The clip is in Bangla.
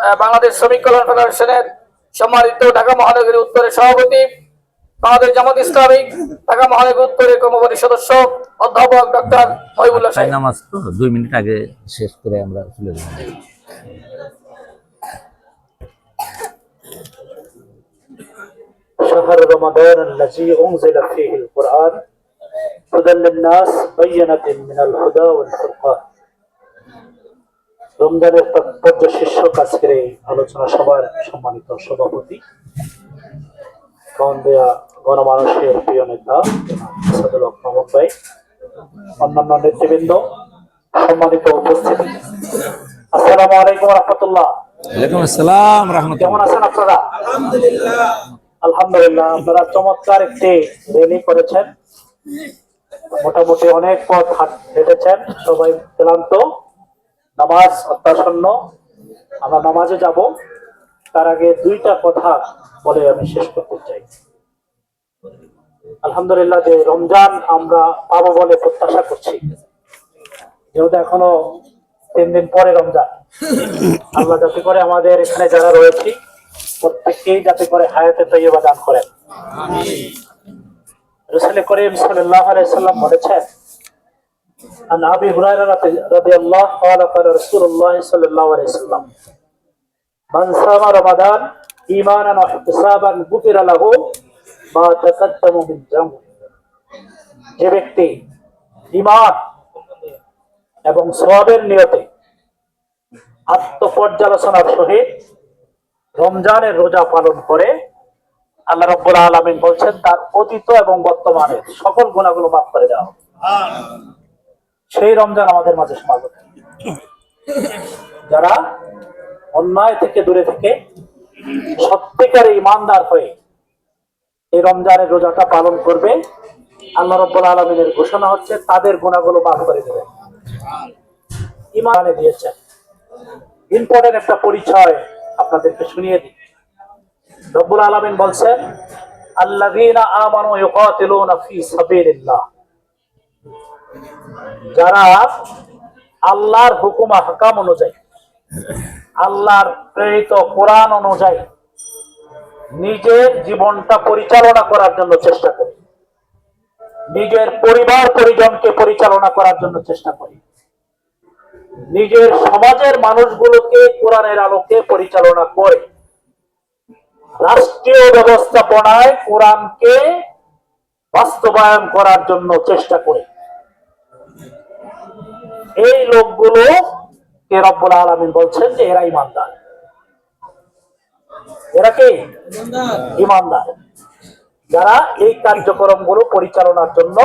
আহ, বাংলাদেশ শ্রমিক কল্যাণ ফেডারেশনের সম্মানিত ঢাকা মহানগরী উত্তরের সভাপতি বাংলাদেশ জামাত ইসলামিক ঢাকা মহানগরী উত্তরের কর্মপরি সদস্য অধ্যাপক ডক্টর মহিবুল্লাহ তাই সাহেব নামাজ তো দুই মিনিট আগে শেষ করে আমরা চলে যাব شهر رمضان الذي أنزل فيه القرآن هدى للناس بينة من الهدى والفرقان রমজানের তাৎপর্য শীর্ষক আজকের এই আলোচনা সভার সম্মানিত সভাপতি গণমানুষের প্রিয় নেতা আসাদুল হক মাহমুদ ভাই অন্যান্য নেতৃবৃন্দ সম্মানিত উপস্থিতি। আসসালামু আলাইকুম রহমতুল্লাহ। ওয়ালাইকুম আসসালাম কেমন আছেন আপনারা? আলহামদুলিল্লাহ। আপনারা চমৎকার একটি র্যালি করেছেন। মোটামুটি অনেক পথ হাঁট- হেঁটেছেন সবাই ক্লান্ত। নামাজ অত্যাসন্ন আমরা নামাজে যাব। তার আগে দুইটা কথা বলে আমি শেষ করতে চাই। আলহামদুলিল্লাহ যে রমজান আমরা পাবো বলে প্রত্যাশা করছি। যেহেতু এখনও তিন দিন পরে রমজান। আল্লাহ যাতে করে আমাদের এখানে যারা রয়েছি প্রত্যেককেই যাতে করে হায়াতে তৈবা দান করেন। রসুল করিম সাল্লাল্লাহু আলাইহি সাল্লাম বলেছেন عن ابي هريره رضي الله قال قال رسول الله صلى الله عليه وسلم من صام رمضان ايمانا واحتسابا غفر له ما تقدم من ذنبه যে ব্যক্তি ঈমান এবং সওয়াবের নিয়তে আত্মপর্যালোচনার সহিত রমজানের রোজা পালন করে আল্লাহ রব্বুল আলমিন বলছেন তার অতীত এবং বর্তমানের সকল গুণাগুলো মাফ করে দেওয়া হবে। সেই রমজান আমাদের মাঝে সমাগত। যারা অন্যায় থেকে দূরে থেকে সত্যিকারে ইমানদার হয়ে এই রমজানের রোজাটা পালন করবে, আল্লাহ রব্বুল আলমিনের ঘোষণা হচ্ছে, তাদের গুণাগুলো মাফ করে দেবে। ইমানে দিয়েছেন। ইম্পর্টেন্ট একটা পরিচয় আপনাদেরকে শুনিয়ে দিই। রব্বুল আলামিন বলছেন, আল্লাযীনা আমানু ইউকাতিলুনা ফি সাবিলিল্লাহ। যারা আল্লাহর হুকুম আহকাম অনুযায়ী, আল্লাহর প্রেরিত কোরআন অনুযায়ী নিজের জীবনটা পরিচালনা করার জন্য চেষ্টা করি। নিজের পরিবার, পরিজনকে পরিচালনা করার জন্য চেষ্টা করি। নিজের সমাজের মানুষগুলোকে কোরআনের আলোকে পরিচালনা করে রাষ্ট্রীয় ব্যবস্থাপনায় কোরআনকে বাস্তবায়ন করার জন্য চেষ্টা করে। এই লোকগুলো কে রব্বুল আলমিন বলছেন যে এরা ইমানদার। এরা কে? ইমানদার। যারা এই কার্যক্রমগুলো পরিচালনার জন্য